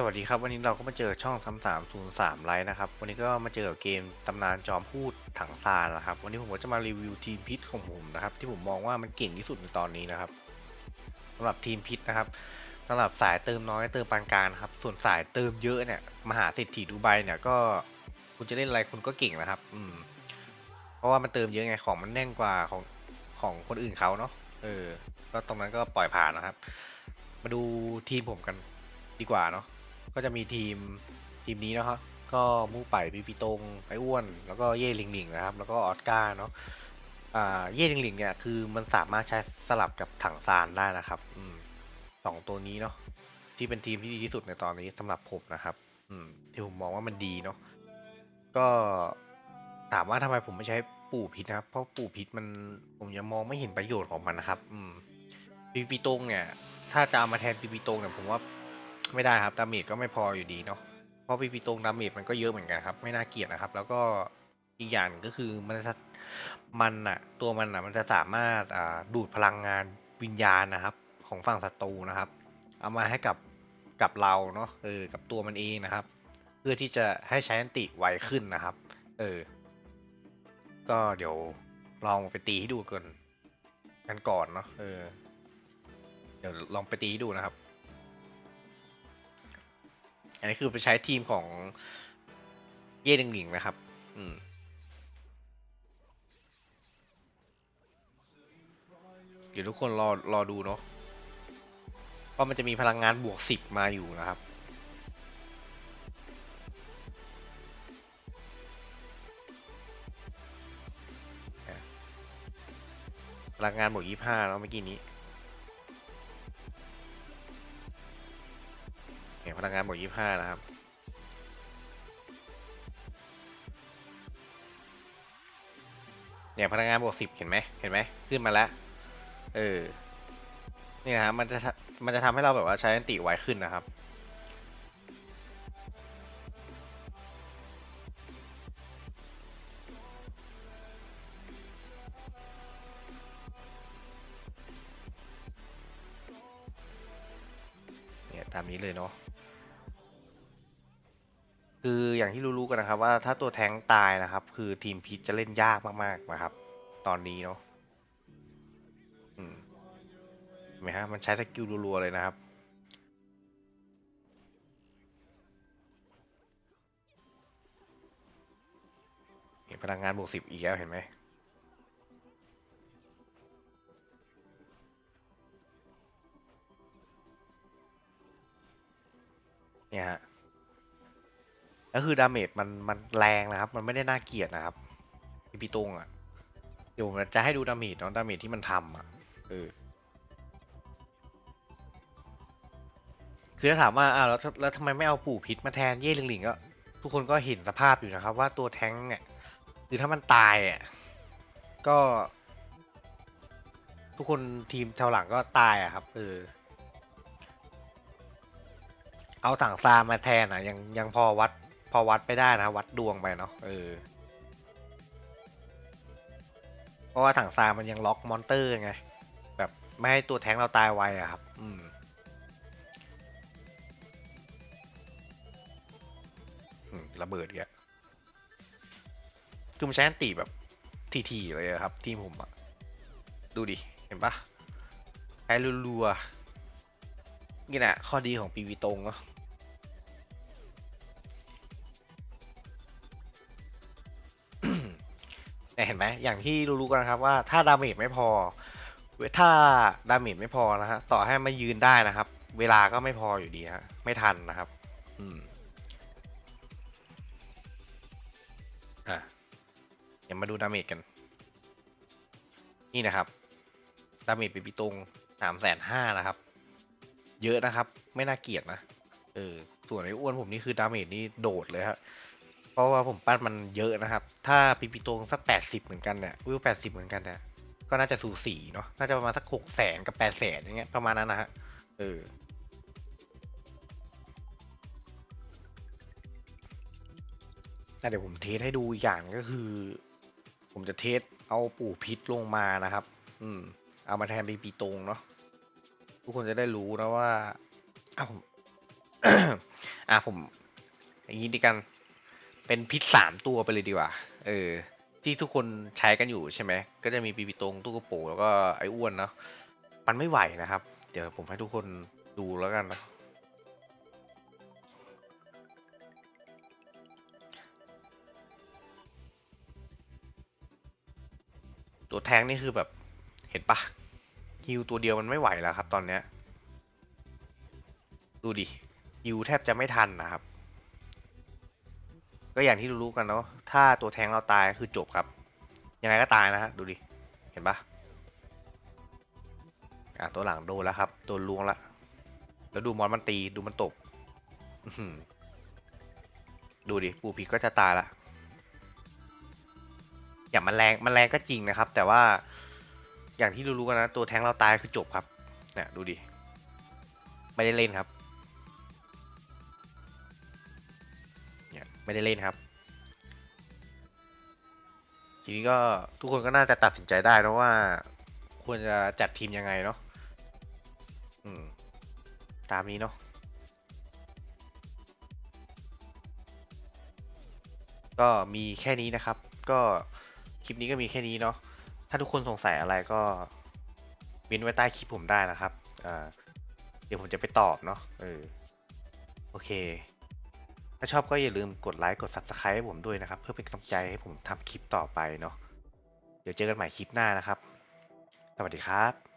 สวัสดีครับ วันนี้เราก็มาเจอช่องซ้ำสามศูนย์สามไลท์นะครับ วันนี้ก็มาเจอเกมตำนานจอมพูดถังซานนะครับ วันนี้ผมก็จะมารีวิวทีมพิษของผมนะครับ ที่ผมมองว่ามันเก่งที่สุดในตอนนี้นะครับสำหรับทีมพิษนะครับสำหรับสายเติมน้อยเติมปานกลางครับ ส่วนสายเติมเยอะเนี่ยมหาเศรษฐีดูไบเนี่ยก็คุณจะเล่นอะไรคุณก็เก่งนะครับ อืม เพราะว่ามันเติมเยอะไงของมันแน่นกว่าของของคนอื่นเขาเนาะเออ ก็ตรงนั้นก็ปล่อยผ่านนะครับ มาดูทีมผมกันดีกว่าเนาะ ก็จะมีทีมทีมนี้นะครับก็มู่ไป่ปีปีตงไออ้วน แล้วก็เย่ลิงลิงนะครับ แล้วก็ออสการ์เนาะอ่าเย่ลิงลิงเนี่ยคือมันสามารถใช้สลับกับถังซานได้นะครับอืมสองตัวนี้เนาะที่เป็นทีมที่ดีที่สุดในตอนนี้สำหรับผมนะครับ อืมที่ผมมองว่ามันดีเนาะก็ถามว่าทำไมผมไม่ใช้ปู่พิษนะครับ เพราะปู่พิษมันผมยังมองไม่เห็นประโยชน์ของมันนะครับ อืมปีปีตงเนี่ย ถ้าจะเอามาแทนปีปีตงเนี่ยผมว่า ไม่ได้ครับดาเมจก็ไม่พออยู่ดีเนาะเพราะปีปีตรงดาเมจมันก็เยอะเหมือนกันครับ ไม่น่าเกลียดนะครับ แล้วก็อีกอย่างก็คือมันจะมันอะตัวมันอะมันจะสามารถดูดพลังงานวิญญาณนะครับ ของฝั่งศัตรูนะครับ เอามาให้กับกับเราเนาะเออกับตัวมันเองนะครับ เพื่อที่จะให้ใช้อันติไวขึ้นนะครับ เออ ก็เดี๋ยวลองไปตีให้ดูกันกันก่อนเนาะเออ เดี๋ยวลองไปตีให้ดูนะครับ อันนี้คือไปใช้ทีมของเย่หนึ่งหลิงนะครับ อืมเดี๋ยวทุกคนรอรอดูเนาะเพราะมันจะมีพลังงานบวกสิบมาอยู่นะครับพลังงานบวกยี่ห้าแล้วเมื่อกี้นี้ พลังงานบวกยี่ห้านะครับ เนี่ยพลังงานบวกสิบเห็นไหมเห็นไหมขึ้นมาแล้วเออนี่นะครับมันจะมันจะทำให้เราแบบว่าใช้อันติไวขึ้นนะครับเนี่ยตามนี้เลยเนาะ คืออย่างที่รู้ๆกันนะครับว่าถ้าตัวแท้งตายนะครับ คือทีมพีชจะเล่นยากมากๆนะครับ ตอนนี้เนาะอืมเห็นไหมฮะมันใช้สกิลรัวๆเลยนะครับ เห็นพลังงานบวกสิบอีกแล้วเห็นไหมเนี่ยฮะ ก็คือดาเมจมันมันแรงนะครับ มันไม่ได้น่าเกลียดนะครับพี่ปีตงอะ เดี๋ยวผมจะให้ดูดาเมจเนาะดาเมจที่มันทำอะเออคือถ้าถามว่าอ้าวแล้วแล้วทำไมไม่เอาปู่พิษมาแทนเย่หลิงหลิงก็ทุกคนก็เห็นสภาพอยู่นะครับ ว่าตัวแท้งเนี่ยคือถ้ามันตายอะก็ ทุกคนทีมแถวหลังก็ตายอะครับเออเอาถังซามาแทนอะยังยังพอวัด พอวัดไปได้นะ วัดดวงไปเนาะเออ เพราะว่าถังซามันยังล็อกมอนเตอร์ไง แบบไม่ให้ตัวแท้งเราตายไวอะครับ อืมระเบิดแกคือมันใช้อันตีแบบทีๆเลยอะครับ ทีมผมอะดูดิ เห็นปะใช้รัวๆนี่แหละข้อดีของปีวีตรงเนาะ เห็นไหมอย่างที่รู้ๆกันนะครับว่าถ้าดาเมจไม่พอ ถ้าดาเมจไม่พอนะฮะต่อให้มายืนได้นะครับ เวลาก็ไม่พออยู่ดีฮะไม่ทันนะครับ อืมอะเดี๋ยวมาดูดาเมจกัน นี่นะครับดาเมจปีปีตรงสามแสนห้านะครับ เยอะนะครับ ไม่น่าเกลียดนะเออส่วนไอ้อ้วนผมนี่คือดาเมจนี่โดดเลยครับ ราะว่าผมปั้นมันเยอะนะครับ ถ้าปีปีตรงสักแปดสิบเหมือนกันเนี่ยวิวแปดสิบเหมือนกันเนี่ยก็น่าจะสูสีเนาะน่าจะประมาณสักหกแสนกับแปดแสนอย่างเงี้ยประมาณนั้นนะฮะเออเดี๋ยวผมเทสให้ดูอีกอย่างก็คือ ผมจะเทสเอาปู่พิษลงมานะครับ อืม เอามาแทนปีปีตรงเนาะทุกคนจะได้รู้นะว่าเอ้าอะผม อย่างนี้ดีกัน เป็นพิษสามตัวไปเลยดีกว่า เออ ที่ทุกคนใช้กันอยู่ใช่ไหม ก็จะมีปีปีตรงตู้กระโปรงแล้วก็ไอ้อ้วนเนาะ มันไม่ไหวนะครับ เดี๋ยวผมให้ทุกคนดูแล้วกันนะตัวแทงนี่คือแบบเห็นปะฮิวตัวเดียวมันไม่ไหวแล้วครับ ตอนเนี้ย ดูดิฮิวแทบจะไม่ทันนะครับ ก็อย่างที่รู้ๆกันเนาะถ้าตัวแทงเราตายคือจบครับ ยังไงก็ตายนะฮะดูดิเห็นปะอะตัวหลังโดนแล้วครับโดนลวงละแล้วดูมอนมันตีดูมันตบดูดิปูพีก็จะตายละอย่างมันแรงมันแรงก็จริงนะครับ แต่ว่าอย่างที่รู้ๆกันนะตัวแทงเราตายคือจบครับเนี่ยดูดิไม่ได้เล่นครับ ไม่ได้เล่นครับ ทีนี้ก็ทุกคนก็น่าจะตัดสินใจได้นะว่า ควรจะจัดทีมยังไงเนาะอืม ตามนี้เนาะก็มีแค่นี้นะครับ ก็คลิปนี้ก็มีแค่นี้เนาะ ถ้าทุกคนสงสัยอะไรก็เม้นไว้ใต้คลิปผมได้นะครับ เดี๋ยวผมจะไปตอบเนาะ เออ โอเค ถ้าชอบก็อย่าลืมกดไลค์กด Subscribe ให้ผมด้วยนะครับ เพื่อเป็นกำลังใจให้ผมทำคลิปต่อไปเนาะเดี๋ยวเจอกันใหม่คลิปหน้านะครับ สวัสดีครับ